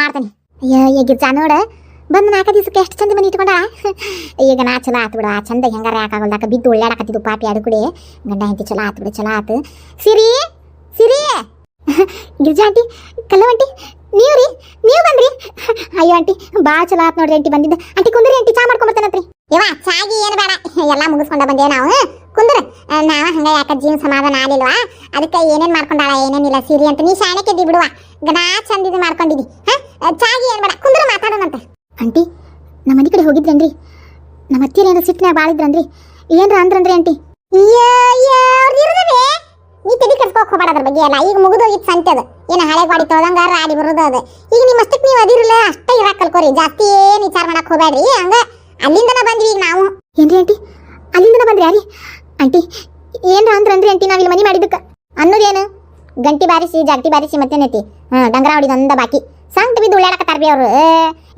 ಮಾಡ್ತಾನೆ. ಅಯ್ಯ ಈಗ ಜಾ ನೋಡ. ಬಂದು ನಾಲ್ಕು ದಿವಸಕ್ಕೆ ಎಷ್ಟು ಚಂದ ಮನೆ ಇಟ್ಕೊಂಡ? ಈಗ ನಾ ಚಲೋ ಆತು ಬಿಡು, ಆ ಚಂದ ಹೆಂಗಾರ ಯಾಕಾಗಲ್ದಾಕ ಬಿದ್ದು ಒಳ್ಳಾಡಕತ್ತಿದ್ದು ಪಾಪಿ ಅದು ಕುಡಿ ಗಂಡ ಹೆಂಡತಿ ಚಲೋ ಆತು ಬಿಡು, ಚಲೋ ಆತು. ಸಿರಿ ಸಿರಿ. ಗಿರ್ಜಾ ಆಂಟಿ, ಕಲ್ಲು ಆಂಟಿ, ನೀವು ರೀ, ನೀವು ಬಂದ್ರಿ. ಅಯ್ಯೋ ಆಂಟಿ ಭಾಳ ಚಲೋ ಆತ್ ನೋಡ್ರಿ ಆಂಟಿ ಬಂದಿದ್ದ. ಆಂಟಿ ಕುಂದ್ರಿ ಆಂಟಿ, ಚಾ ಮಾಡ್ಕೊಂಬರ್ತಾನತ್ರಿ ಯವ್ವ ಚಾಗಿ ಏನು ಬೇಡ. ಎಲ್ಲ ಮುಗಿಸ್ಕೊಂಡ ಬಂದೇವು ನಾವು. ಕುಂದ್ರ ನಾವ ಹಂಗ ಯಾಕ ಜೀವನ ಸಮಾಧಾನ ಆಲಿಲ್ವಾ ಅದಕ್ಕೆ ಏನೇನ್ ಮಾಡ್ಕೊಂಡಾಳ, ಏನೇನಿಲ್ಲ, ಸಿರಿ ಅಂತ ನೀ ಶಾಣಕ್ಕಿದ್ದಿ ಬಿಡುವ. ಗಣಾ ಚಂದ ಇದು ಮಾಡ್ಕೊಂಡಿದ್ದಿ ಚಾಗಿ ಏನ್ ಬೇಡ, ಕುಂದ್ರ ಮಾತಾಡೋಣಂತ. ಆಂಟಿ ನಮ್ಮ ಮನೆ ಕಡೆ ಹೋಗಿದ್ರೇನ್ರಿ ನಮ್ಮ ಹತ್ತಿರ ಏನೋ ಸಿಟ್ಟಿನಾಗ ಬಾಳಿದ್ರನ್ರಿ ಏನ್ರ ಅಂದ್ರನ್ರಿ ಆಂಟಿ? ನೀ ತಲೆ ಕೆಡ್ಸ್ಕೋಕ್ ಹೋಗ್ಬೇಡ ಅದ್ರ ಬಗ್ಗೆ ಎಲ್ಲ. ಈಗ ಮುಗಿದೋಗಿತ್ತು ಸಂತೆ ಅದು. ಏನು ಹಳೆ ಗಾಡಿ ತೊಳ್ದಂಗ ರಾಡಿ ಬರೋದು ಅದು. ಈಗ ನಿಮ್ಮ ಅಷ್ಟಕ್ಕೆ ನೀವು ಅದಿರಲ್ಲ, ಅಷ್ಟೇ ಇರಾಕ್ ಕಲ್ಕೋರಿ. ಜಾಸ್ತಿ ಏನು ವಿಚಾರ ಮಾಡಕ್ ಹೋಗ್ಬೇಡ್ರಿ. ಹಂಗ ಅಲ್ಲಿಂದನ ಬಂದ್ವಿ ಈಗ ನಾವು. ಏನ್ರಿ ಆಂಟಿ? ಅಲ್ಲಿಂದನ ಬಂದ್ರಿ ಯಾರಿ? ಆಂಟಿ, ಏನ್ರ ಅಂದ್ರನ್ರಿ ಆಂಟಿ ನಾವಿಲ್ಲಿ ಮನೆ ಮಾಡಿದ್ದಕ್ಕೆ. ಅನ್ನೋದೇನು? ಗಂಟಿ ಬಾರಿಸಿ ಜಾಗಟಿ ಬಾರಿಸಿ ಮತ್ತೇನೈತಿ ಹಾ ಡಂಗ್ರ ಹೊಡಿದ ಒಂದ ಬಾಕಿ. ಸಂತ ಬಿದ್ದು ಉಳ್ಳಾಡಕತ್ತಾರ ಬಿ ಅವರು.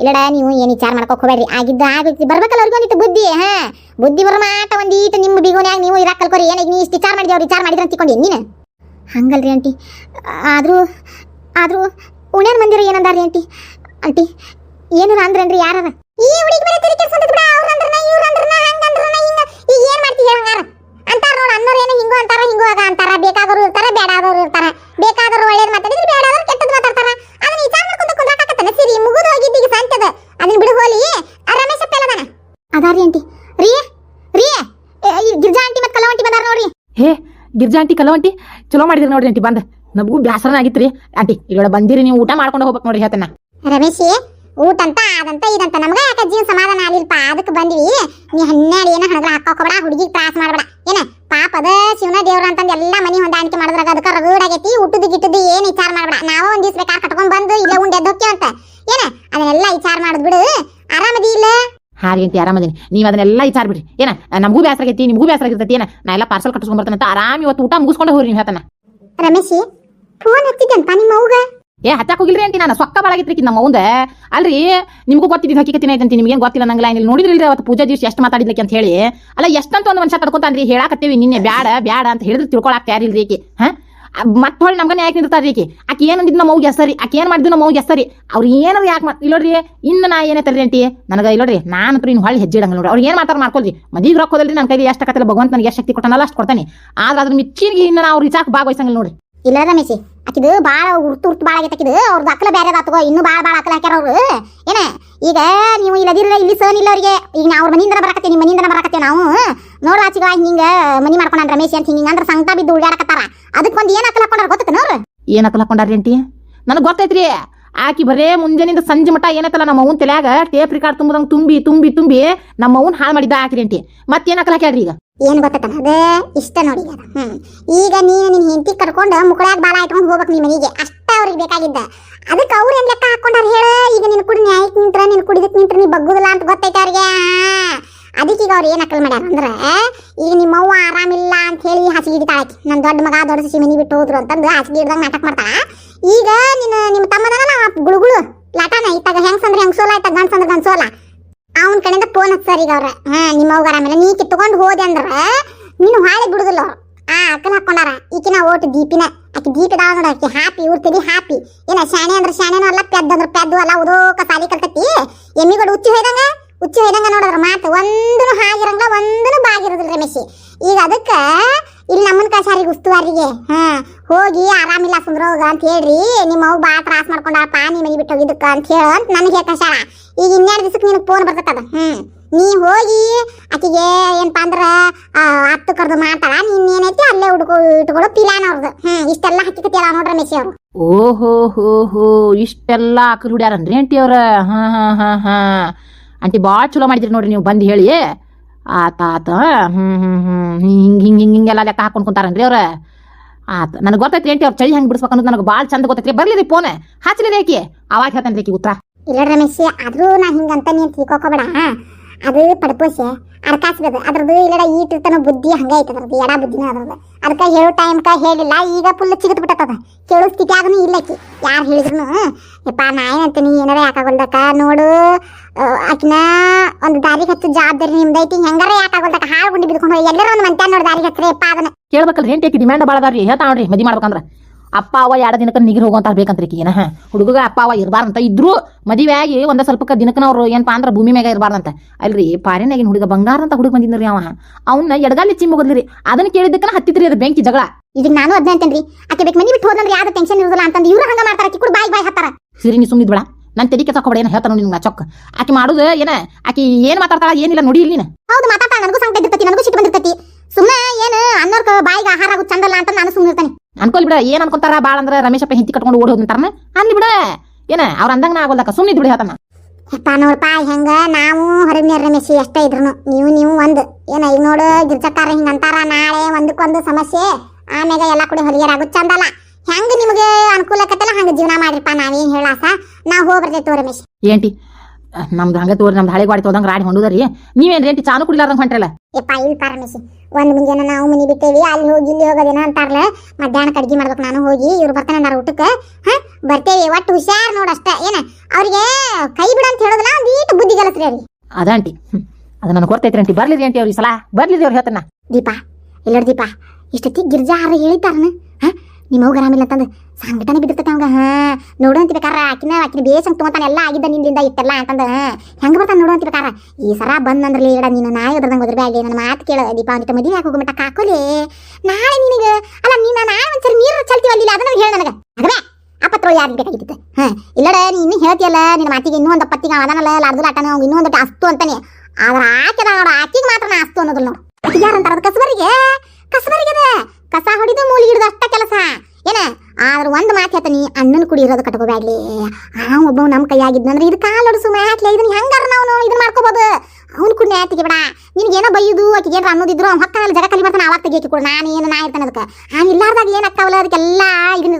ಇಲ್ಲಡ, ನೀವು ಏನು ವಿಚಾರ ಮಾಡ್ಕೋಕ್ ಹೋಗ್ಬೇಡ್ರಿ. ಆಗಿದ್ದ ಆಗುತ್ತೆ ಬರ್ಬೇಕಲ್ಲ ಅವ್ರಿಗೆ ಬುದ್ಧಿ. ಹಾ, ಬುದ್ಧಿ ಬರೋ ಮಾಟ ಒಂದೀಟ ನಿಮ್ಮ ಬಿಗೋನ್ಯಾಗ ನೀವು ಇರಾಕ್ ಕಲ್ಕೋರಿ. ಏನಾಗ ನೀ ಇಷ್ಟು ವಿಚಾರ ಮಾಡಿದ್ರಿ ಅವ್ರು ವಿಚಾರ ಮಾಡಿದ್ರ ಅಂತಿಕೊಂಡಿ ನೀನು. ಹಂಗಲ್ರಿ ಆಂಟಿ. ಆದ್ರೂ ಆದ್ರೂ ಉಣ್ಯಾನ ಮಂದಿರ ಏನಂದಾರ್ರಿ ಆಂಟಿ? ಆಂಟಿ, ಏನಾರ ಅಂದ್ರನ್ರಿ ಯಾರ ಈ ಹುಡುಗಿ ಬರೀ ತಲೆ ಕೆಡ್ಸ್ಕೊಂಡ್ ಬಿಡ. ಅವ್ರ ಅಂದ್ರನ, ಇವ್ರ ಅಂದ್ರನ, ಹಂಗ ಅಂದ್ರನ, ಹಿಂಗ. ಈಗ ಏನ್ ಮಾಡ್ತಿ ಹೇಳಂಗಾರ ಅಂತಾರ ನೋಡ, ಅನ್ನೋರ್ ಏನೋ ಹಿಂಗೋ ಅಂತಾರ, ಹಿಂಗೋ ಆಗ ಅಂತಾರ. ಬೇಕಾದವರು ಇರ್ತಾರ ಬೇಡಾದವ್ರು ಇರ್ತಾರ. ಬೇಕಾದವರು ಒಳ್ಳೇದು ಮಾತಾಡಿದ್ರೆ ಬೇಡಾದವರು ಕೆಟ್ಟದ್ ಮಾತಾಡ್ತಾರ ಅದನ್ನ ವಿಚಾರ ಮಾಡ್ಕೊಂತ ಕುಂದ್ರಾಕತ್ತನ ಸಿರಿ ಮುಗಿದು ಹೋಗಿದ್ದು ಈಗ ಸಂತದ ಅದನ್ನ ಬಿಡು ಹೋಲಿ ಆ ರಮೇಶ್ ಅಪ್ಪ ಎಲ್ಲದಾನ ಅದಾರಿ ಆಂಟಿ ರೀ ರೀ ಏ, ಈ ಗಿರ್ಜಾ ಆಂಟಿ ಮತ್ತೆ ಕಲವಂಟಿ ಬಂದಾರ ನೋಡ್ರಿ ಹೇ ಗಿರ್ಜಾ ಆಂಟಿ, ಕಲೋ ಆಂಟಿ, ಚಲೋ ಮಾಡಿದ್ರಿ ನೋಡ್ರಿ ಆಂಟಿ, ಬಂದ. ನಮಗೂ ಬ್ಯಾಸರನ ಆಗಿತ್ರಿ ಆಂಟಿ ಇಲ್ಲೋಡ ಬಂದಿರಿ, ನೀವು ಊಟ ಮಾಡ್ಕೊಂಡು ಹೋಗ್ಬೇಕು ನೋಡ್ರಿ ಹೇಳ್ತಾನ ರಮೇಶಿ ಊಟ ಅಂತ ಅದಂತ, ಇದಂತ, ನಮ್ಗ ಯಾಕ ಜೀವ ಸಮಾಧಾನ ಆಗಿಲ್ಪ ಅದಕ್ಕೆ ಬಂದ್ವಿ. ನೀ ಹನ್ನೆರಡು ಏನ ಹಣದ್ರ ಹಾಕೋಬೇಡ ಹುಡುಗಿ ತ್ರಾಸ ಮಾಡಬೇಡ. ಏನ? ಪಾಪ ಅದ ಶಿವನ ದೇವ್ರ ಅಂತ ಎಲ್ಲ ಮನಿ ಹೊಂದಾಣಿಕೆ ಮಾಡಿದ್ರಾಗ ಅದಕ್ಕ ರಗೂಡಾಗೈತಿ ಊಟದ ಗಿಟ್ಟದ ಏನು ವಿಚಾರ ಮಾಡಬೇಡ. ನಾವು ಒಂದ್ ದಿವ್ಸ ಬೇಕಾರ್ ಕಟ್ಕೊಂಡ್ ಬಂದು ಇಲ್ಲ ಉಂಡೆ ಎದ್ದೋಕ್ಯ ಅಂತ ಏನ? ಅದನ್ನೆಲ್ಲ ವಿಚಾರ ಮಾಡುದ್ ಬಿಡು. ಆರಾಮದಿ ಇಲ್ಲ? ಹಾ ರೀ ಆಂಟಿ ಆರಾಮದೀನಿ ನೀವು ಅದನ್ನೆಲ್ಲ ವಿಚಾರ ಬಿಡ್ರಿ ಏನ ನಮಗೂ ಬೇಸರ ಆಗೈತಿ ನಿಮಗೂ ಬೇಸರ ಆಗಿರ್ತೈತಿ ಏನ? ನಾ ಎಲ್ಲ ಪಾರ್ಸಲ್ ಕಟ್ಟಿಸ್ಕೊಂಡ್ ಬರ್ತಾನೆ ಅಂತ ಆರಾಮ್ ಇವತ್ತು ಊಟ ಮುಗಿಸ್ಕೊಂಡು ಹೋಗ್ರಿ ನೀವು ಹೇಳ್ತಾನ. ರಮೇಶಿ ಫೋನ್ ಹಚ್ಚಿದ್ದಂತ ನಿಮ್ಮ ಅವ್ಗ? ಏ ಹತ್ತಾಕ ಹೋಗಿಲ್ರಿ ಆಂಟಿ ನಾನು ಸೊಕ್ಕ ಬಾಳಾಗಿತ್ರಿ ನಮ್ಮ ಅವಂದ ಅಲ್ರಿ ನಿಮಗೂ ಗೊತ್ತಿದ್ದು ಹಕ್ಕಿಕತ್ತಿನ ಐತಂತಿ ನಿಮ್ಗೇನ್ ಗೊತ್ತಿಲ್ಲ ನಂಗಿಲ್ಲ ಇಲ್ಲಿ ನೋಡಿದ್ರಿಲ್ರಿ ಅವತ್ತು ಪೂಜಾ ದಿವಸ ಎಷ್ಟು ಮಾತಾಡಿದ್ಲಕ್ಕೆ ಅಂತ ಹೇಳಿ. ಅಲ್ಲ ಎಷ್ಟಂತ ಒಂದು ಮನುಷ್ಯ ತಡ್ಕೊಂತಾನ್ರಿ ಹೇಳಾಕತ್ತೇವಿ ನಿನ್ನೆ ಬ್ಯಾಡ ಬ್ಯಾಡ ಅಂತ ಹೇಳಿದ್ರೆ ತಿಳ್ಕೊಳಕ್ ತಯಾರಿಲ್ರಿ ಈಕಿ. ಹಾ? ಮತ್ತೆ ಹೊಳ್ಳಿ ನಮ್ಗನೆ ಯಾಕೆ ನಿಂತಾರ ಆಕಿ ಆಕೆ ಏನಂದಿದ್ದು ನಮ್ಮ ಅವ್ಗೆ ಹೆಸರಿ ಆಕೆ ಏನು ಮಾಡಿದ್ದು ನಮ್ಮ ಅವ್ಗೆ ಹೆಸರಿ ಅವ್ರು ಏನಾದ್ರು ಯಾಕೆ ಮಾಡಿ ಇಲ್ಲೋಡ್ರಿ, ಇನ್ನು ನಾ ಏನೇ ತರ್ರಿ ಆಂಟಿ ನನಗೆ ಇಲ್ಲೋಡ್ರಿ, ನಾನು ಇನ್ನು ಹೊಳ್ಳಿ ಹೆಜ್ಜೆ ಇಡಂಗಿಲ್ಲ ನೋಡ್ರಿ. ಅವ್ರು ಏನು ಮಾಡ್ತಾರ ಮಾಡ್ಕೊಳ್ರಿ. ಮದಿಗೆ ರೊಕ್ಕ ಹೋದಲ್ರಿ ನನ್ನ ಕೈಲಿ ಎಷ್ಟು ಕತ್ತಲ್ಲ ಭಗವಂತ ನನಗೆ ಎಷ್ಟು ಶಕ್ತಿ ಕೊಟ್ಟನಲ್ಲ ಅಷ್ಟು ಕೊಡ್ತಾನೆ. ಆದ್ರೆ ಅದ್ರ ಮಿಚ್ಚಿಗೆ ಇನ್ನು ನಾವು ರಿಚಾಕ್ ಭಾಗವಹಿಸಂಗಿಲ್ಲ ನೋಡ್ರಿ. ಇಲ್ಲ ರಮೇಶಿ, ಆಕಿದು ಬಾಳ ಉರ್ತು ಉರ್ತು ಭಾಳ ಆಗೈತೆ ಆಕಿದು. ಅವ್ರದ್ದು ಅಕ್ಕಲ ಬೇರೆ ಆತಗೋ ಇನ್ನೂ ಭಾಳ ಭಾಳ ಅಕ್ಕಲ ಹಾಕ್ಯಾರ ಅವ್ರು. ಏನ, ಈಗ ನೀವು ಇಲ್ಲದಿರ ಇಲ್ಲಿ ಸನ್ ಇಲ್ಲ ಅವರಿಗೆ. ಈಗ ನಾವು ಅವ್ರ ಮನಿಯಿಂದ ಬರಕತ್ತೆ ನಿಮ್ಮ ಮನಿಯಿಂದ ಬರಕತ್ತೆ ನಾವು. ನೋಡು ಆಚಿಗ, ಹಿಂಗ ಮನಿ ಮಾಡ್ಕೊಂಡ ರಮೇಶ್ ಅಂತ ಹಿಂಗ ಅಂದ್ರೆ ಸಂಕಟ ಬಿದ್ದು ಉಳ್ಳಾಡಕತ್ತಾರ ಅದಕ್ಕೆ ಒಂದು ಏನು ಅಕ್ಕಲ ಹಾಕೊಂಡಾರ ಗೊತ್ತೈತೆ ಅವ್ರು? ಅಕಲ ಹಾಕೊಂಡಾರ ಅಂಟಿ ನನಗೆ ಗೊತ್ತೈತ್ರಿ ಆಕಿ ಬರೇ ಮುಂಜಾನಿಂದ ಸಂಜೆ ಮಟ ಏನತ್ತಲ್ಲ ನಮ್ಮ ಅವ್ನ ತಲ್ಯಾಗ ಟೇಪ್ ರಿಕಾರ್ಡ್ ತುಂಬದಂಗ್ ತುಂಬಿ ತುಂಬಿ ತುಂಬಿ ನಮ್ಮ ಅವ್ನ ಹಾಳು ಮಾಡಿದ್ದ ಆಕ್ರಿ ಅಂಟಿ ಮತ್ತೇನು ಹಾಕಲ್ ಹಾಕ್ಯಾಡ್ರಿ ಈಗ? ಏನು ಗೊತ್ತೈತಲ್ಲ ಅದ ಇಷ್ಟ ನೋಡಿ ಹ್ಮ್. ಈಗ ನೀನು ನಿನ್ನ ಹೆಂಡತಿ ಕರ್ಕೊಂಡು ಮುಕ್ಕಳಾಗ ಬಾಳ ಇಟ್ಕೊಂಡು ಹೋಗ್ಬೇಕು ನಿಮ್ಮ ಮನೆಗೆ. ಅಷ್ಟ ಅವ್ರಿಗೆ ಬೇಕಾಗಿದ್ದ. ಅದಕ್ಕೆ ಅವ್ರು ಏನ್ ಲೆಕ್ಕ ಹಾಕೊಂಡಾರ ಹೇಳು? ಈಗ ನಿನ್ ಕುಡಿ ನ್ಯಾಯಕ್ಕೆ ನಿಂತ್ರ ನಿನ್ ಕುಡಿದಕ್ಕೆ ನಿಂತ್ರ ನೀ ಬಗ್ಗುದಿಲ್ಲ ಅಂತ ಗೊತ್ತೈತೆ ಅವ್ರಿಗೆ. ಅದಕ್ಕೆ ಈಗ ಅವ್ರು ಏನು ಅಕ್ಕಲ್ ಮಾಡ್ಯಾರ ಅಂದ್ರೆ ಈಗ ನಿಮ್ಮ ಅವ್ವ ಆರಾಮಿಲ್ಲ ಅಂತ ಹೇಳಿ ಹಾಸಿಗೆ ಹಿಡಿತಾಳಕಿ ನನ್ನ ದೊಡ್ಡ ಮಗ ದೊಡ್ಡ ಸಸಿ ಮನೆ ಬಿಟ್ಟು ಹೋದ್ರು ಅಂತಂದು ಹಾಸಿಗೆ ಹಿಡ್ದಂಗೆ ನಾಟಕ ಮಾಡ್ತಾಳ. ಈಗ ನಿನ್ನ, ನಿಮ್ಮ ತಮ್ಮದನ ಗುಳುಗುಳು ಲಾಟಾನ ಇತ್ತಾಗ ಹೆಂಗ್ಸಂದ್ರೆ ಹೆಂಗ್ಸೋಲ ಇತ್ತಾಗ ಗಂಡ್ಸಂದ್ರೆ ಗಂಡ್ಸೋಲ ಅವನ ಕಡೆಯಿಂದ ಫೋನ್ ಹಚ್ಚಾರ ಈಗ ಅವ್ರ. ಹಾ ನಿಮ್ಮ ಅವ್ಗ ಆರಾಮಿಲ್ಲ, ನೀ ಕಿತ್ಕೊಂಡು ಹೋದೆ ಅಂದ್ರೆ ನೀನು ಹಾಳೆ ಬಿಡುದಿಲ್ಲ ಆ ಅಕ್ಕನ ಹಾಕೊಂಡಾರ. ಈಕಿನ ಓಟ್ ದೀಪಿನ. ಆಕೆ ದೀಪ ಇದಾಳ ನೋಡ, ಆಕೆ ಹಾಪಿ ಇವ್ರ ತಲಿ ಹಾಪಿ ಏನ ಶಾಣೆ ಅಂದ್ರೆ ಶಾಣೆನೂ ಅಲ್ಲ, ಪೆದ್ದ ಅಂದ್ರೆ ಪೆದ್ದು ಅಲ್ಲ, ಉದೋಕ ಸಾಲಿ ಕಲ್ತತಿ. ಎಮ್ಮಿಗಳು ಉಚ್ಚಿ ಹೊಯ್ದಂಗ? ಉಚ್ಚಿ ಇದಂಗ ನೋಡಿದ್ರ ಮಾತು. ಒಂದನು ಹಾಗಿರಂಗ ಒಂದನು ಬಾಗಿರೋದಿಲ್ಲ ರಮೇಶಿ ಈಗ ಅದಕ್ಕ ಇಲ್ಲಿ ನಮ್ಮನ ಕಸಾರಿಗೆ, ಉಸ್ತುವಾರಿಗೆ, ಹಾ, ಹೋಗಿ ಆರಾಮಿಲ್ಲ ಸುಂದ್ರೋಗ ಅಂತ ಹೇಳ್ರಿ. ನಿಮ್ಮ ಅವ್ ಭಾಳ ತ್ರಾಸ ಮಾಡ್ಕೊಂಡಪ್ಪ ನೀ ಮನಿ ಬಿಟ್ಟು ಹೋಗಿದ್ದಕ್ಕ ಅಂತ ಹೇಳ ಅಂತ ನನಗೆ ಕಸಾರ ಈಗ ಇನ್ನೆರಡು ದಿವಸಕ್ಕೆ ನಿನಗೆ ಫೋನ್ ಬರ್ತದ ಹ್ಞೂ ನೀ ಹೋಗಿ ಆಕೆಗೆ ಏನಪ್ಪಾ ಅಂದ್ರ ಹತ್ತು ಕರೆದು ಮಾಡ್ತಾಳ, ನೀನ್ ಏನೈತಿ ಅಲ್ಲೇ ಹುಡ್ಕೊ ಇಟ್ಕೊಳ್ಳೋ ಪಿಲಾನ ಅವ್ರದ್ದು ಹ್ಮ್, ಇಷ್ಟೆಲ್ಲ ಹಕ್ಕಿಕತಿಯಲ್ಲ ನೋಡ್ರ ಮೆಸಿ ಅವರು. ಓಹೋ, ಹೋ ಹೋ, ಇಷ್ಟೆಲ್ಲ ಆಕಲ್ ಹುಡ್ಯಾರನ್ರಿ ಆಂಟಿ ಅವ್ರ? ಹಾ ಹಾ ಹಾ ಹಾ. ಆಂಟಿ ಭಾಳ ಚಲೋ ಮಾಡಿದ್ರಿ ನೋಡ್ರಿ ನೀವು ಬಂದು ಹೇಳಿ. ಆತ ಆತ, ಹ್ಮ್ ಹ್ಮ್ ಹ್ಮ್, ಹಿಂಗೆ ಹಿಂಗೆ, ಹಿಂಗ್ ಹಿಂಗೆಲ್ಲ ಲೆಕ್ಕ ಹಾಕೊಂಡ್ ಕುಂತಾರನ್ರಿ ಅವ್ರ? ಆತ, ನನಗೆ ಗೊತ್ತೈತಿ ಏಂಟಿ ಅವ್ರ ಚಳಿ ಹೆಂಗೆ ಬಿಡಿಸ್ಬೇಕು ಅನ್ನೋದು ನನಗೆ ಭಾಳ ಚಂದ ಗೊತ್ತೈತ್ರಿ. ಬರ್ಲಿ ರೀ ಫೋನ್ ಹಚ್ಚಲಿ ಆಕಿ. ಅವಾಗ ಹೇಳ್ತಾನೆ ರೀ ಉತ್ತರ. ಇಲ್ಲ ರಮೇಶಿ, ಆದ್ರೂ ನಾ ಹಿಂಗೆ ಅಂತ ನೀನು ತಿಳ್ಕೊಬೇಡ ಅದು ಪಡ್ಪೋಸೆ. ಅರ್ಕಾಸ್ಬೇಕು ಅದ್ರದ್ದು ಇಲ್ಲಡ ಈಟಿರ್ತಾನ ಬುದ್ಧಿ ಹಂಗ ಐತೆ ಅದ್ರದ್ದು, ಎಡ ಬುದ್ಧಿನ ಅದ್ರದ್ದು. ಅದಕ್ಕೆ ಹೇಳೋ ಟೈಮ್ಕ ಹೇಳಿಲ್ಲ, ಈಗ ಫುಲ್ ಚಿಗತ್ ಬಿಟ್ಟದ ಕೇಳೋ ಸ್ಥಿತಿ ಇಲ್ಲ ಆಕಿ. ಯಾರು ಹೇಳಿದ್ರು ಯಪ್ಪ ನಾ ಏನಂತೀನಿ ಏನಾರ ಯಾಕಾಗಲ್ದಕ್ಕ ನೋಡು ಆಕಿನ ಒಂದು ದಾರಿಗೆ ಹತ್ತು ಜವಾಬ್ದಾರಿ ನಿಮ್ದೈತಿ ಹೆಂಗಾರ ಯಾಕಾಗಲ್ದಕ್ಕ ಹಾಳು ಗುಂಡಿ ಬಿದ್ಕೊಂಡು ಎಲ್ಲರೂ ಒಂದು ಮಂತ್ಯಾನ ನೋಡಿ ದಾರಿಗೆ ಹತ್ತಿರ ಯಪ್ಪ, ಅದನ್ನ. ಕೇಳ್ಬೇಕಲ್ರಿ ಹೆಂಟಿ ಡಿಮ್ಯಾಂಡ್ ಭಾಳ ಅದಾವ್ರಿ ಹೇಳ್ತಾ ನೋಡ್ರಿ, ಮದಿ ಮಾಡ್ಬೇಕಂದ್ರ. ಅಪ್ಪ ಅವ ಎರಡು ದಿನಕ್ಕೆ ನಿಗಿರ್ ಹೋಗುವಂತ ಬೇಕಂತ್ರಿ ಏನ ಹುಡುಗ ಅಪ್ಪ ಅವ ಇರಬಾರ್ದಂತ ಇದ್ರು ಮದುವೆ ಆಗಿ ಒಂದ ಸ್ವಲ್ಪ ದಿನಕ್ಕೆ ಅವ್ರು ಏನಪ್ಪಾ ಅಂದ್ರ ಭೂಮಿ ಮ್ಯಾಗ ಇರಬಾರ್ದಂತ. ಅಲ್ರಿ ಪಾರಿನಾಗಿನ ಹುಡುಗ ಬಂಗಾರ ಅಂತ ಹುಡುಗ ಬಂದಿದ್ರಿ ಅವ ಅವ್ನ ಎಡಗಾಲಿ ಚಿಮ್ಮ ಹೋಗದ್ರಿ ಅದನ್ನ ಕೇಳಿದ್ದಕ್ಕನ ಹತ್ತಿತ್ರಿ ಅದು ಬೆಂಕಿ ಜಗಳ. ಇದಕ್ಕೆ ನಾನು ಅದ್ನ ಅಂತೇನ್ರಿ. ಆಕೆ ಬೇಕು ಮನಿ ಬಿಟ್ಟು ಹೋದ್ರಿ ಯಾವ್ದು ಟೆನ್ಷನ್ ಇರೋದಿಲ್ಲ ಅಂತಂದು ಇವ್ರು ಹಂಗ ಮಾಡ್ತಾರ. ಆಕಿ ಕೂಡ ಬಾಯ್ ಬಾಯ್ ಹತ್ತಾರ ಸಿರಿ ನೀ ಸುಮ್ನಿದ್ ಬೇಡ. ನನ್ ತೆಡಿ ಕೆಸಕ್ ಹೊಡೆ ಏನ ಹೇಳ್ತಾನ ನಿಮ್ಗೆ ಚೊಕ್ಕ ಆಕೆ ಮಾಡುದು ಏನ ಆಕಿ ಏನ್ ಮಾತಾಡ್ತಾಳ ಏನಿಲ್ಲ ನೋಡಿ ಇಲ್ಲಿ ಹೌದು ಮಾತಾಡ್ತಾ ನನಗೂ ಸಂಕಟ ಇರ್ತೈತಿ ನನಗೂ ಸಿಟ್ಟು ಬಂದಿರ್ತೈತಿ. ಸುಮ್ಮನೆ ಏನು ಅನ್ನೋರ್ಕ ಬಾಯಿಗೆ ಆಹಾರ ಆಗೋದು ಚಂದಲ್ಲ ಅಂತ ನಾನು ಸುಮ್ಮನೆ ಇರ್ತಾನೆ ಅನ್ಕೊಲ್ ಬಿಡ ಏನ್ ಅನ್ಕೊಂತಾರ? ಬಾಳ ಅಂದ್ರ ರಮೇಶಪ್ಪ ಹಿಂತಿ ಕಟ್ಕೊಂಡು ಓಡಿ ಹೋದಂತಾರನ ಅನ್ಲಿ ಬಿಡ. ಏನ ಅವ್ರ ಅಂದಂಗ ನಾ ಆಗೋಲ್ದಕ್ಕ ಸುಮ್ನಿದ್ ಬಿಡಿ ಹೇಳ್ತಾನ. ಅಪ್ಪ ನೋಡಪ್ಪ ಹೆಂಗ ನಾವು ಹೊರಗೆ ರಮೇಶ್ ಎಷ್ಟೇ ಇದ್ರು ನೀವು ನೀವು ಒಂದು. ಏನ ಈಗ ನೋಡು ಗಿರ್ಜಕ್ಕಾರ ಹಿಂಗ ಅಂತಾರ ನಾಳೆ ಒಂದಕ್ಕೊಂದು ಸಮಸ್ಯೆ ಆಮ್ಯಾಗ ಎಲ್ಲ ಕೂಡ ಹೊಲಿಗೆರಾಗೋದು ಚಂದಲ್ಲ. ಹೆಂಗ ನಿಮಗೆ ಅನುಕೂಲಕತ್ತಲ್ಲ ಹಂಗ ಜೀವನ ಮಾಡಿರಪ್ಪ ನಾವೇನ್ ಹೇಳಾಸ? ನಾವು ಹೋಗಿ ಬರ್ತೈತೆ ರಮೇಶ್. ಏಂಟಿ ಅಹ್, ನಮ್ದು ಹಂಗ ತೋರಿ ನಮ್ದು ಹಳೆ ಗಾಡಿ ತೋದಂಗ ರಾಡಿ ಹೊಂಡುದರಿ. ನೀವೇನ್ ಏಂಟಿ ಚಾನು ಕುಡಿಲಾರ್ದಂಗ ಹೊಂಟ್ರಲ್ಲ? ಯಪ್ಪ ಇಲ್ಲಿ ಪರಮೇಶಿ. ಒಂದ್ ಮುಂಜಾನೆ ನಾವು ಮನಿ ಬಿಟ್ಟೇವಿ ಅಲ್ಲಿ ಹೋಗಿ ಇಲ್ಲಿ ಹೋಗೋದೇನ ಅಂತಾರಲ್ಲ ಮಧ್ಯಾಹ್ನ ಅಡ್ಗಿ ಮಾಡ್ಬೇಕು ನಾನು ಹೋಗಿ ಇವ್ರು ಬರ್ತಾನೆ ಅಂದಾರ ಊಟಕ್ಕೆ. ಹಾ? ಬರ್ತೇವಿ ಒಟ್ಟು ಹುಷಾರ್ ನೋಡಷ್ಟ ಏನ ಅವ್ರಿಗೆ ಕೈ ಬಿಡ ಅಂತ ಹೇಳೋದಿಲ್ಲ ಒಂದೀಟು ಬುದ್ಧಿ ಕಲಸ್ರಿ ಅವ್ರಿಗೆ. ಅದ ಆಂಟಿ. ಅದು ನನಗೆ ಗೊತ್ತೈತ್ರಿ ಆಂಟಿ. ಬರ್ಲಿದ್ರಿ ಆಂಟಿ ಅವ್ರಿಗೆ ಸಲ. ಬರ್ಲಿದ್ರಿ ಅವ್ರು ಹೇಳ್ತಾನ. ದೀಪ ಎಲ್ಲರ ದೀಪ ಇಷ್ಟೊತ್ತಿ ಗಿರ್ಜಾ ಹಾರ ಹೇಳಿದ್ದಾರನ? ಹಾ? ನಿಮ್ಮ ಅವ್ಗ ಆರಾಮಿಲ್ಲ ಅಂತಂದು. ಸಂಘಟನೆ ಬಿದ್ದಿರ್ತೈತೆ ಅವಂಗ, ಹಾ. ನೋಡು ಅಂತ ಬೇಕಾರ ಆಕಿನ ಆಕಿನ ಬೇಸಂಗ್ ತೊಗೊಂತಾನೆ, ಎಲ್ಲ ಆಗಿದ್ದ ನಿನ್ನಿಂದ ಇಟ್ಟೆಲ್ಲ ಅಂತಂದು ಹೆಂಗ ಬರ್ತಾನೆ ನೋಡು ಅಂತ ಬೇಕಾರ ಈ ಸರ ಬಂದಂದ್ರಲಿ ಇಡ, ನೀನು ನಾಯಿ ಅದ್ರದಂಗ ಒದ್ರಬ್ಯಾಡಿ ನನ್ನ ಮಾತು ಕೇಳ. ದೀಪಾವಳಿ ಮದುವೆ ಹಾಕಿ ಹೋಗ್ಬಿಟ್ಟ ಕಾಕೋಲೆ. ನಾಳೆ ನಿನಗೆ, ಅಲ್ಲ, ನೀನ ನಾಳೆ ಒಂದ್ಸರಿ ನೀರು ಚಲ್ತೀವಲ್ಲ ಅದನ್ನ ಹೇಳ ನನಗೆ. ಅಗಬೇ ಅಪತ್ರ ಯಾರಿಗೆ ಬೇಕಾಗಿತ್ತು. ಹಾ, ಇಲ್ಲಡ ನೀನು ಹೇಳ್ತಿಯಲ್ಲ, ನಿನ್ನ ಮಾತಿಗೆ ಇನ್ನೂ ಒಂದು ಪತ್ತಿಗೆ ಅದನ್ನಲ್ಲ ಲಾರ್ದು ಆಟನ ಇನ್ನೂ ಒಂದು ಅಸ್ತು ಅಂತಾನೆ. ಆದ್ರ ನೋಡ, ಆಕಿಗೆ ಮಾತ್ರ ನಾ ಅಸ್ತು ಅನ್ನೋದಿಲ್ಲ ನೋಡು. ಯಾರಂತಾರ ಅದು ಕಸಬರಿಗೆ. ಕಸಬರಿಗೆ ಅದ ಕಸ ಹೊಡಿದು ಮೂಲಿ ಹಿಡಿದು ಅಷ್ಟ ಕೆಲಸ. ಏನ? ಆದ್ರ ಒಂದ್ ಮಾತು ಹೇಳ್ತಾನಿ, ಅಣ್ಣನ ಕುಡಿ ಇರೋದು ಕಟ್ಕೋಬ್ಯಾಡ್ಲಿ ಆ ಒಬ್ಬ ನಮ್ಮ ಕೈಯಾಗಿದ್ನಂದ್ರೆ ಇದು ಕಾಲು ಹೊಡ್ಸು ಮ್ಯಾಟ್ಲೆ ಇದನ್ನ ಹೆಂಗಾರ ನಾವು ಇದನ್ನ ಮಾಡ್ಕೋಬಹುದು ಅವ್ನು ಕುಡಿ ನ್ಯಾತಿಗೆ ಬೇಡ. ನಿನ್ಗೇನೋ ಬೈಯುದು, ಆಕಿಗೆ ಏನಾರ ಅನ್ನೋದಿದ್ರು, ಅವ್ನು ಹೊಕ್ಕನಲ್ಲಿ ಜಗ ಕಲಿ ಬರ್ತಾನೆ ಅವಾಗ ತೆಗಿಯಕ್ಕೆ ಕೊಡು. ನಾನು ಏನು, ನಾ ಇರ್ತಾನೆ ಅದಕ್ಕೆ. ಅವ್ನು ಇಲ್ಲಾರ್ದಾಗ ಏನು ಅಕ್ಕಾವಲ್ಲ ಅದಕ್ಕೆಲ್ಲ ಇದನ್ನ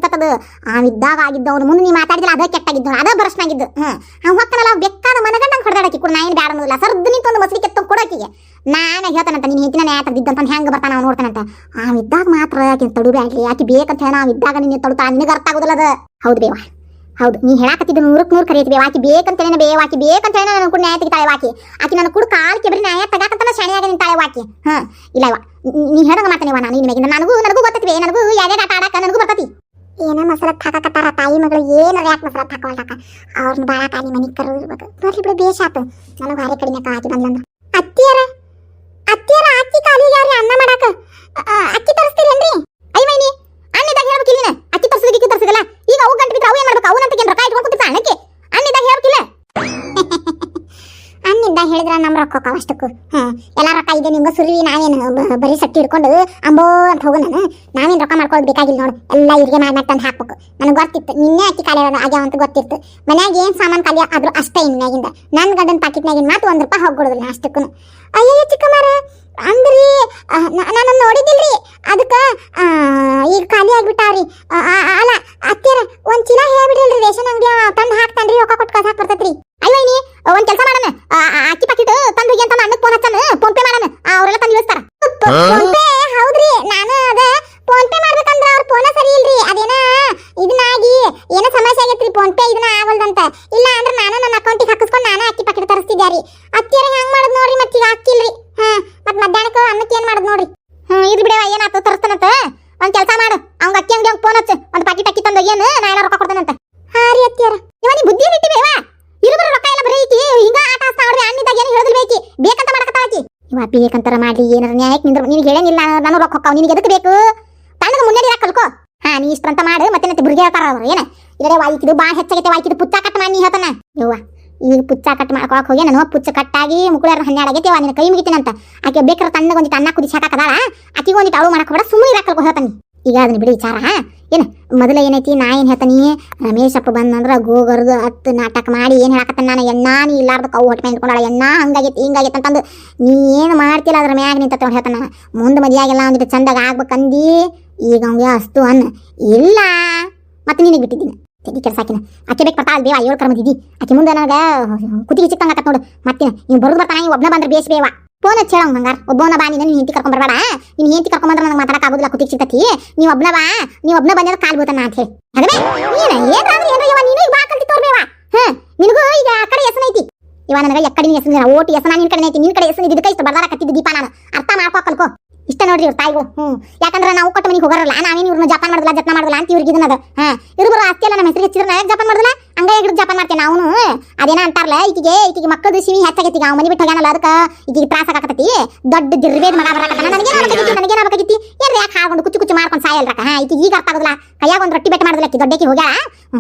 ಅವ್ನು ಇದ್ದಾಗ ಆಗಿದ್ದ ಅವ್ನು ಮುಂದೆ ನೀ ಮಾತಾಡಿದ್ರೆ ಅದೇ ಕೆಟ್ಟಾಗಿದ್ದು ಅದೇ ಬರಸ್ನಾಗಿದ್ದು ಹ್ಮ್. ಅವ್ನು ಹೊಕ್ಕನಲ್ಲ, ಅವ್ನು ಬೆಕ್ಕಾದ ಮನಗಂಡಂಗೆ ಹೊಡೆದಾಡಕ್ಕೆ ಕೊಡು. ನಾ ಏನು ಬ್ಯಾಡ ಅನ್ನೋದಿಲ್ಲ. ಸರ್ದು ನಿಂತು ಒಂದು ಮಸರಿ ಕೆತ್ತ ಕೊಡೋಕಿಗೆ ನಾನು ಹೇಳ್ತಾನಂತ ನೀನು ಹೆಚ್ಚಿನ ನ್ಯಾಯ ತಂದಿದ್ದಂತ ಹೆಂಗೆ ಬರ್ತಾನ ಅವ್ನು ನೋಡ್ತಾನಂತ? ಅವ್ನು ಇದ್ದಾಗ ಮಾತ್ರ ಆಕೆ ತಡುಬ್ಯಾಡ್ಲಿ ಆಕೆ ಬೇಕಂತ ಹೇಳ ನಾವು ಇದ್ದಾಗ ನಿನ್ನ ತಡುತ್ತಾ ನಿನಗೆ ಅರ್ಥ ಆಗೋದಿಲ್ಲ ಅದು. ಹೌದು ಬೇವ. ಹೌದು, ನೀ ಹೇಳಾಕತ್ತಿದ್ದು ನೂರಕ್ಕೆ ನೂರು ಕರೆಯುತ್ತೆ ಬೇವ. ಆಕಿ ಬೇಕಂತ ಹೇಳಿ ಬೇವ, ಆಕೆ ಬೇಕಂತ ಹೇಳಿ ನನ್ನ ಕೂಡ ನ್ಯಾಯ ತೆಗಿತಾಳೆ ವಾಕಿ ಆಕೆ. ನನ್ನ ಕೂಡ ಕಾಲ್ ಕೆಬ್ರಿ ನ್ಯಾಯ ತಗಾಕಂತ ಶಾಣೆಯಾಗಿ ನಿಂತಾಳೆ ವಾಕಿ ಹಾಂ, ಇಲ್ಲ ಇವ ನೀ ಹೇಳಂಗ ಮಾತಾನೆ ನಾನು ನಿನಗೆ ನನಗೂ ನನಗೂ ಗೊತ್ತೈತಿ ನನಗೂ ಯಾವ್ಯಾವ ಆಟ ಆಡಕ ನನಗೂ ಬರ್ತೈತಿ. ಏನೋ ಮಸರತ್ ಹಾಕಕತ್ತಾರ ತಾಯಿ ಮಗಳು, ಏನು ಯಾಕೆ ಮಸರತ್ ಹಾಕೊಳ್ತಾಕ ಅವ್ರನ್ನ ಬಾಳ ತಾಯಿ ಮನೆ ಕರು ಬರ್ಲಿ ಬಿಡು, ಬೇಷ ಆತು. ನನಗೆ ಭಾರಿ ಕಡಿಮೆ ಆಕಿ ಬಂದ್ಲಂದ್ರ. ಅತ್ತಿಯರ ಅಕ್ಕಿ ಕಾಲಿಗೆ ಯಾವ್ರಿ ಅನ್ನ ಮಾಡಾಕ? ಅಕ್ಕಿ ತರಿಸ್ತೀರೇನ್ರಿ? ಐ ಮೈನಿ ಅನ್ನಿದಾಗ ಹೇಳ್ಬೇಕು ಇಲ್ಲಿನ. ಅಕ್ಕಿ ತರಿಸಿದ ಇಕ್ಕಿ ತರಿಸಿದಲ್ಲ? ಈಗ ಅವು ಗಂಟೆ ಬಿದ್ರೆ ಅವು ಏನ್ ಮಾಡ್ಬೇಕು? ಅವನಂತ ಏನು ರೊಕ್ಕ ಇಟ್ಕೊಂಡು ರೊಕ್ಕ ಹೋಕಾವ ಹಾಂ ಎಲ್ಲ ರೊಕ್ಕ ಇದೆ, ನಿಮ್ಗೆ ಸುರುವಿ, ನಾವೇನು ಬರೀ ಸಟ್ಟಿ ಹಿಡ್ಕೊಂಡು ಅಂಬೋ ಅಂತ ಹೋಗು ನಾನು. ನಾವೇನು ರೊಕ್ಕ ಮಾಡ್ಕೊಳ್ಳೋದು ಬೇಕಾಗಿಲ್ಲ ನೋಡು. ಎಲ್ಲ ಇವ್ರಿಗೆ ಮಾಡಿ ಮಾಡ್ತಂದು ಹಾಕ್ಬೇಕು. ನನಗೆ ಗೊತ್ತಿತ್ತು. ನಿನ್ನೆ ಅಕ್ಕಿ ಖಾಲಿ ಆಗ್ಯಾವ ಅಂತ ಗೊತ್ತಿತ್ತು. ಮನ್ಯಾಗ ಏನು ಸಾಮಾನು ಖಾಲಿ ಆದರೂ ಅಷ್ಟೇ ಇನ್ಮ್ಯಾಗಿಂದ ನನ್ನ ಗಂಡನ ಪಾಕಿಟ್ನಾಗಿನ ಮಾತು ಒಂದು ರೂಪಾಯಿ ಹೋಗ್ಬಿಡೋದಿಲ್ಲ ಅಷ್ಟಕ್ಕೂ ಅಯ್ಯೋ ಚಿಕ್ಕಮ್ಮರ, ಅಂದ್ರಿ ನಾನು ನೋಡಿದಿಲ್ರಿ ಅದಕ್ಕೆ ಈಗ ಖಾಲಿ ಆಗ್ಬಿಟ್ಟಾವ್ರಿ. ಅಲ್ಲ, ಅತ್ತಿಯರ, ಒಂದು ಚೀಲ ಹೇಳ್ಬಿಡ್ರಿ, ರೇಷನ್ ಅಂಗಡಿ ತಂದು ಹಾಕ್ತಾನ್ರಿ, ರೊಕ್ಕ ಕೊಟ್ಟು ಕಳ್ಸಾಕ್ ಬರ್ತೈತ್ರಿ. ಅಯ್ಯೋ ಒಂದು ಕೆಲಸ ಮಾಡೋಣ ಆ, ಆ, ಅಕ್ಕಿ ಪಾಕಿಟ್ ತಂದು ಹೋಗಿ ಅಂತ ಅಣ್ಣಕ್ಕೆ ಫೋನ್ ಹಚ್ಚಾನ ಫೋನ್ ಪೇ ಮಾಡೋಣ ಅವರೆಲ್ಲ ತಂದು ಇಳಿಸ್ತಾರ ಫೋನ್ ಪೇ ಹೌದ್ರಿ ನಾನು ಅದ ಫೋನ್ ಪೇ ಮಾಡ್ಬೇಕಂದ್ರ ಅವ್ರ ಫೋನ ಸರಿ ಇಲ್ರಿ ಅದೇನ ಇದನ್ನಾಗಿ ಏನೋ ಸಮಸ್ಯೆ ಆಗೈತ್ರಿ ಫೋನ್ ಪೇ ಇದನ್ನ ಆಗಲ್ದಂತ ಇಲ್ಲ ಅಂದ್ರೆ ನಾನು ನನ್ನ ಅಕೌಂಟಿಗೆ ಹಾಕಿಸ್ಕೊಂಡು ನಾನು ಅಕ್ಕಿ ಪಾಕಿಟ್ ತರಿಸ್ತಿದ್ದೆ ರೀ ಅತ್ತಿಯರ ಹೆಂಗ್ ಮಾಡೋದು ನೋಡ್ರಿ ಮತ್ತೆ ಈಗ ಅಕ್ಕಿಲ್ರಿ ಹಾ ಮತ್ ಮಧ್ಯಾಹ್ನಕ್ಕೆ ಅನ್ನಕ್ಕೆ ಏನ್ ಮಾಡೋದು ನೋಡ್ರಿ ಹ್ಮ್ ಇದು ಬಿಡವ ಏನಾಯ್ತು ತರಿಸ್ತಾನಂತ ಒಂದ್ ಕೆಲಸ ಮಾಡು ಅವ್ನ ಅಕ್ಕಿ ಅಂಗಡಿ ಫೋನ್ ಹಚ್ಚು ಒಂದ್ ಪಾಕಿಟ್ ಅಕ್ಕಿ ತಂದು ಏನು ನಾ ಎಲ್ಲ ರೊಕ್ಕ ಕೊಡ್ತೇನಂತ ಹಾ ರೀ ಅತ್ತಿಯರ ಇವ ನೀ ಬುದ್ಧಿ ಬಿಟ್ಟಿ ಬೇವ ಇರುಬರ ರೊಕ್ಕ ಎಲ್ಲ ಬರೀ ಐತಿ ಹಿಂಗ ಆಟ ಆಡ್ತಾ ನೋಡ್ರಿ ಅನ್ನಿದಾಗ ಏನು ಹೇಳಿದ್ರು ಬೇಕಿ ಬೇಕಂತ ಮಾಡಕತ್ತಾಳ ಆಕಿ ಇವ ಬೇಕಂತಾರ ಮಾಡ್ಲಿ ಏನಾರ ನ್ಯಾಯಕ್ಕೆ ನಿಂದ್ರ ನಿನಗೆ ಹೇಳಂಗಿಲ್ಲ ನಾನು ನಿನಗೆ ಎದಕ್ಕೆ ಬೇಕು? ತಣ್ಣಗೆ ಮುನ್ನಡಿ ಕಲ್ಕೋ. ಹಾ, ನೀ ಇಷ್ಟಂತ ಮಾಡು, ಮತ್ತೆ ಮತ್ತೆ ಬುರ್ಗೆ ಹೇಳ್ತಾರ ಅವ್ರು, ಏನ? ಇಲ್ಲೇ ವಾಯ್ಕಿದು ಬಾ ಹೆಚ್ಚಾಗೈತೆ, ವಾಯ್ಕಿದು ಪುಚ್ಚ ಕಟ್ ಮಾಡಿ ನೀ ಹೇಳ್ತಾನ. ಯವ್ವ ಈಗ ಪುಚ್ಚ ಕಟ್ ಮಾಡ್ಕೊಳಕ್ ಹೋಗಿ ನಾನು ಪುಚ್ಚ ಕಟ್ಟಾಗಿ ಮುಕ್ಕುಳಾರ ಹನ್ನೆರಡು ಆಗೈತೆ ನಿನ್ನ ಕೈ ಮುಗಿತೀನಂತ ಆಕೆ ಬೇಕಾದ್ರೆ ತಣ್ಣಗೆ ಒಂದಿಟ್ಟು ಅನ್ನ ಕುದಿಸಿ ಹಾಕದಾಳ ಆಕೆಗೆ ಒಂದಿಟ್ಟು ಅಳು ಮಾಡಕ್ಕೆ ಬೇಡ ಸುಮ್ಮನೆ ಇರಾಕಲ್ಕೋ ಹೇಳ್ತಾನೆ ಈಗ ಅದನ್ನ ಬಿಡಿ ವಿಚಾರ ಏನು, ಮೊದಲ ಏನೈತಿ, ನಾ ಏನು ಹೇಳ್ತಾನಿ? ರಮೇಶಪ್ಪ ಬಂದಂದ್ರೆ ಗೋಗರ್ದು ಹತ್ತು ನಾಟಕ ಮಾಡಿ ಏನು ಹೇಳಕತ್ತಾನ ನಾನು? ಎಣ್ಣ ನೀ ಇಲ್ಲಾರ್ದ ಕವು ಹೊಟ್ಟೆ ಇಟ್ಕೊಂಡಾಳ ಎಣ್ಣ ಹಂಗಾಗೈತಿ ಅಂತಂದು ನೀ ಏನು ಮಾಡ್ತಿಲ್ಲ ಅದ್ರ ಮ್ಯಾಗ ನಿಂತ ಹೇಳ್ತಾನ? ಮುಂದೆ ಮದುವೆಯಾಗೆಲ್ಲ ಅಂದ್ಬಿಟ್ಟು ಚಂದಾಗ ಆಗ್ಬೇಕಂದು, ಈಗ ಅವ್ಗೆ ಅಸ್ತು ಅನ್ನ ಇಲ್ಲ, ಮತ್ತೆ ನಿನಗೆ ಬಿಟ್ಟಿದ್ದೀನಿ. ತೆಗಿ ಕೆಲಸ ಹಾಕಿನ ಆಕೆ ಬೇಕು ಬರ್ತಾಳ ದೇವ ಏಳು ಕರ್ಮದಿದ್ದಿ ಆಕೆ ಮುಂದೆ ನನಗೆ ಕುತ್ತಿಗೆ ಚಿಕ್ಕಂಗ ನೋಡು. ಮತ್ತೆ ನೀವು ಬರೋದು ಬರ್ತಾನೆ ಒಬ್ಬನ ಬಂದ್ರೆ ಬೇಸ್ ಬೇವ. ಫೋನ್ ಹಚ್ಚಿ ಹೇಳ ಹಂಗಾರ ಒಬ್ಬನ ಬಾ, ನೀನು ಹೆಂಡತಿ ಕರ್ಕೊಂಡ್ ಬರಬೇಡ. ನಿನ್ ಹೆಂಡತಿ ಕರ್ಕೊಂಡ್ ಬಂದ್ರೆ ನನಗೆ ಮಾತಾಡಕ್ ಆಗೋದಿಲ್ಲ, ಕುತ್ತಿಗೆ ಸಿಗ್ತತಿ ನೀವು ಒಬ್ಬನ ಬಾ, ನೀವು ಒಬ್ನ ಬಂದ್ರೆ ಕಾಲ್ ಬೀಳ್ತಾನ ಅಂತ ಹೇಳಿ. ಅದೇ ನೀನು ಏನಾದ್ರೂ ಏನ್ರ ಇವ ನೀನು ಈಗ ಆ ಕಡೆ ಐತಿ. ಇವ ನನಗೆ ಎಕ್ಕಡಿ ಹೆಸರು ಓಟ್ ಹೆಸನ ನಿನ್ ಕಡೆ ಐತಿ, ನಿನ್ ಕಡೆ ಹೆಸರು, ಇದಕ್ಕೆ ಇಷ್ಟು ಬರ್ದಾರ ಕತ್ತಿದ್ದು ದೀಪ ನಾನು. ಅರ್ಥ ಮಾಡ್ಕೋ ಕಲ್ಕೋ. ಇಷ್ಟ ನೋಡ್ರಿ ಇವ್ರ ತಾಯಿಗಳು ಹ್ಮ್. ಯಾಕಂದ್ರೆ ನಾವು ಕೊಟ್ಟ ಮನೆಗೆ ಹೋಗರಲ್ಲ, ನಾವೇನು ಇವ್ರನ್ನ ಜಪಾನ್ ಮಾಡಿದ್ಲ ಜತ್ನ ಮಾಡಿದ್ಲ ಅಂತ ಇವ್ರಿಗೆ ಇದನ್ನದ ಹಾ ಇವ್ರು ಆಸ್ತಿ ಎಲ್ಲ ನಮ್ಮ ಹೆಸರಿಗೆ ಹಚ್ಚಿದ್ರೆ ಜಪಾನ್ ಹಂಗ ಹಿಡಿದು ಜಪಾನ್ ಮಾಡ್ತೇನೆ ನಾವು ಅದೇನ ಅಂತಾರಲ್ಲ ಈಕಿಗೆ ಈಕಿಗೆ ಮಕ್ಕಳದು ಸಿವಿ ಹೆಚ್ಚಾಗೈತಿ ಅವ್ ಮನಿ ಬಿಟ್ಟು ಹೋಗ್ಯಾನಲ್ಲ ಅದಕ್ಕೆ ಈಕಿಗೆ ತ್ರಾಸ ಆಗಕತ್ತೈತಿ ದೊಡ್ಡ ದಿರ್ವೇದ ಮಗ ಬರಕತ್ತಾನ. ನನಗೆ ಆಗ್ಬೇಕಾಗಿತ್ತು ನನಗೆ ಆಗ್ಬೇಕಾಗಿತ್ತು ಏನ್ ಯಾಕೆ ಹಾಕೊಂಡು ಕುಚ್ಚು ಕುಚ್ಚು ಮಾಡ್ಕೊಂಡು ಸಾಯಲ್ರಕ ಹಾ ಈಕಿಗೆ ಈಗ ಅರ್ಥ ಆಗೋದಿಲ್ಲ. ಕೈಯಾಗ ಒಂದು ರೊಟ್ಟಿ ಬೆಟ್ಟ ಮಾಡಿದ್ಲ ಆಕಿ ದೊಡ್ಡಕ್ಕೆ ಹೋಗ್ಯಾಳ.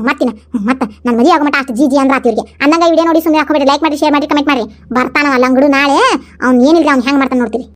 ಮತ್ತಿನ ಮತ್ತೆ ನನ್ನ ಮದುವೆ ಆಗೋ ಮಟ್ಟ ಅಷ್ಟು ಜಿ ಜಿ ಅಂದ್ರ ಆತಿವ್ರಿಗೆ ಅನ್ನಂಗ ವಿಡಿಯೋ ನೋಡಿ ಸುಮ್ಮನೆ ಹಾಕೋಬೇಡಿ ಲೈಕ್ ಮಾಡಿ ಶೇರ್ ಮಾಡಿ ಕಮೆಂಟ್ ಮಾಡಿ. ಬರ್ತಾನವ ಲಂಗಡು ನಾಳೆ. ಅವ್ನು ಏನಿಲ್ಲ ಅವ್ನು ಹೆಂಗೆ ಮಾಡ್ತಾನೆ ನೋಡ್ತೀರಿ.